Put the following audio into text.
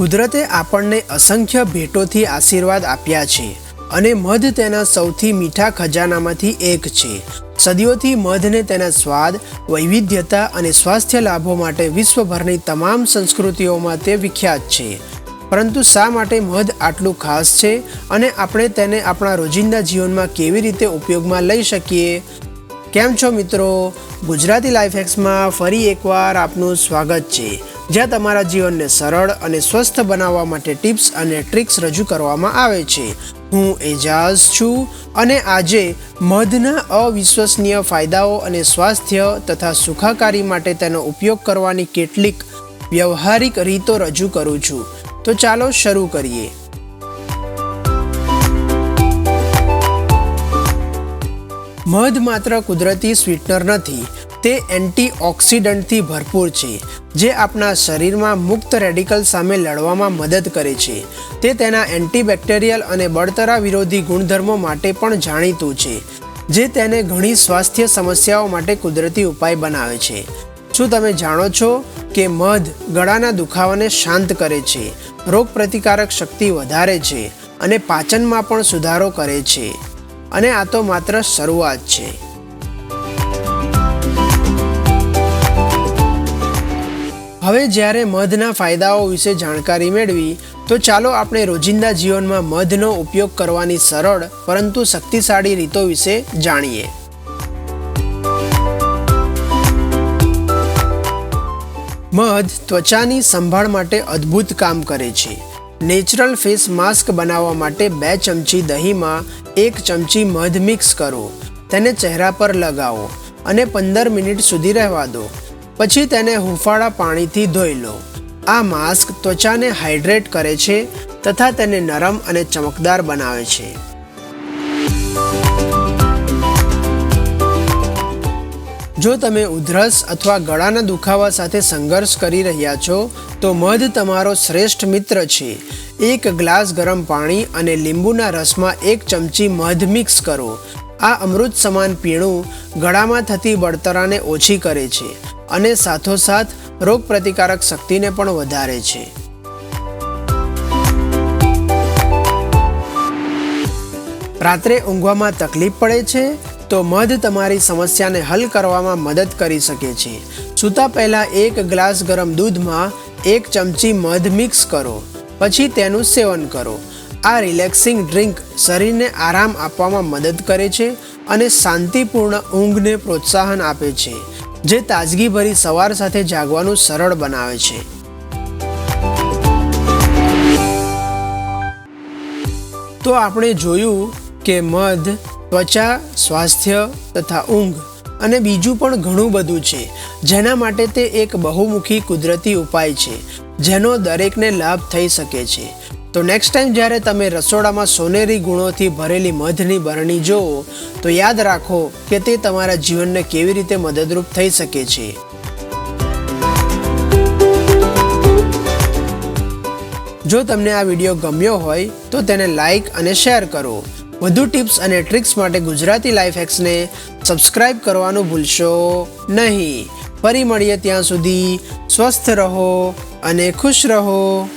કુદરતે આપણને અસંખ્ય ભેટોથી આશીર્વાદ આપ્યા છે અને મધ તેના સૌથી મીઠા ખજાનામાંથી એક છે. સદીઓથી મધને તેના સ્વાદ, વૈવિધ્યતા અને સ્વાસ્થ્ય લાભો માટે વિશ્વભરની તમામ સંસ્કૃતિઓમાં તે વિખ્યાત છે. પરંતુ શા માટે મધ આટલું ખાસ છે અને આપણે તેને આપણા રોજિંદા જીવનમાં કેવી રીતે ઉપયોગમાં લઈ શકીએ? કેમ છો મિત્રો? ગુજરાતી લાઈફ હેક્સમાં ફરી એકવાર આપનું સ્વાગત છે. જ્યાં તમારા જીવનને સરળ અને સ્વસ્થ બનાવવા માટે ટિપ્સ અને ટ્રિક્સ રજૂ કરવામાં આવે છે. હું એજાઝ છું અને આજે મધના અવિશ્વસનીય ફાયદાઓ અને સ્વાસ્થ્ય તથા સુખાકારી માટે તેનો ઉપયોગ કરવાની કેટલીક વ્યવહારિક રીતો રજૂ કરું છું. તો ચાલો શરૂ કરીએ. મધ માત્ર કુદરતી સ્વીટનર નથી તે એન્ટીઓક્સિડન્ટથી ભરપૂર છે, જે આપણા શરીરમાં મુક્ત રેડિકલ સામે લડવામાં મદદ કરે છે. તે તેના એન્ટીબેક્ટેરિયલ અને બળતરા વિરોધી ગુણધર્મો માટે પણ જાણીતું છે, જે તેને ઘણી સ્વાસ્થ્ય સમસ્યાઓ માટે કુદરતી ઉપાય બનાવે છે. શું તમે જાણો છો કે મધ ગળાના દુખાવાને શાંત કરે છે રોગ પ્રતિકારક શક્તિ વધારે છે અને પાચનમાં પણ સુધારો કરે છે? અને આ તો માત્ર શરૂઆત છે. હવે જ્યારે મધના ફાયદાઓ વિશે જાણકારી મેળવી, તો ચાલો આપણે રોજિંદા જીવનમાં મધનો ઉપયોગ કરવાની સરળ, પરંતુ શક્તિશાળી રીતો વિશે જાણીએ. મધ ત્વચાની સંભાળ માટે અદ્ભુત કામ કરે છે. નેચરલ ફેસ માસ્ક બનાવવા માટે બે ચમચી દહીંમાં એક ચમચી મધ મિક્સ કરો. તેને ચહેરા પર લગાવો અને પંદર મિનિટ સુધી રહેવા દો. પછી તેને હુંફાળા પાણીથી ધોઈ લો. આ માસ્ક ત્વચાને હાઇડ્રેટ કરે છે તથા તેને નરમ અને ચમકદાર બનાવે છે. જો તમે ઉધરસ અથવા ગળાના દુખાવા સાથે સંઘર્ષ કરી રહ્યા છો, તો મધ તમારો શ્રેષ્ઠ મિત્ર છે. એક ગ્લાસ ગરમ પાણી અને લીંબુના રસમાં એક ચમચી મધ મિક્સ કરો. આ અમૃત સમાન પીણું ગળામાં થતી બળતરાને ઓછી કરે છે અને સાથોસાથ રોગ પ્રતિકારક શક્તિને પણ વધારે છે. રાત્રે ઊંઘવામાં તકલીફ પડે છે તો મધ તમારી સમસ્યાને હલ કરવામાં મદદ કરી શકે છે. સૂતા પહેલાં એક ગ્લાસ ગરમ દૂધમાં એક ચમચી મધ મિક્સ કરો. પછી તેનું સેવન કરો. આ રિલેક્સિંગ ડ્રિંક શરીરને આરામ આપવામાં મદદ કરે છે અને શાંતિપૂર્ણ ઊંઘને પ્રોત્સાહન આપે છે, જે તાજગીભરી સવાર સાથે જાગવાનું સરળ બનાવે છે. તો આપણે જોયું કે મધ, ત્વચા, સ્વાસ્થ્ય તથા ઊંઘ અને બીજું પણ ઘણું બધું છે, જેના માટે તે એક બહુમુખી કુદરતી ઉપાય છે, જેનો દરેકને લાભ થઈ શકે છે. તો નેક્સ્ટ ટાઈમ જ્યારે તમે રસોડામાં સોનેરી ગુણોથી ભરેલી મધની બરણી જુઓ તો યાદ રાખો કે તે તમારા જીવનને કેવી રીતે મદદરૂપ થઈ શકે છે. જો તમને આ વીડિયો ગમ્યો હોય, તો તેને લાઈક અને શેર કરો. વધુ ટિપ્સ અને ટ્રિક્સ માટે ગુજરાતી લાઈફ હેક્સને સબસ્ક્રાઇબ કરવાનું ભૂલશો નહીં. ફરી મળીએ ત્યાં સુધી, સ્વસ્થ રહો અને ખુશ રહો.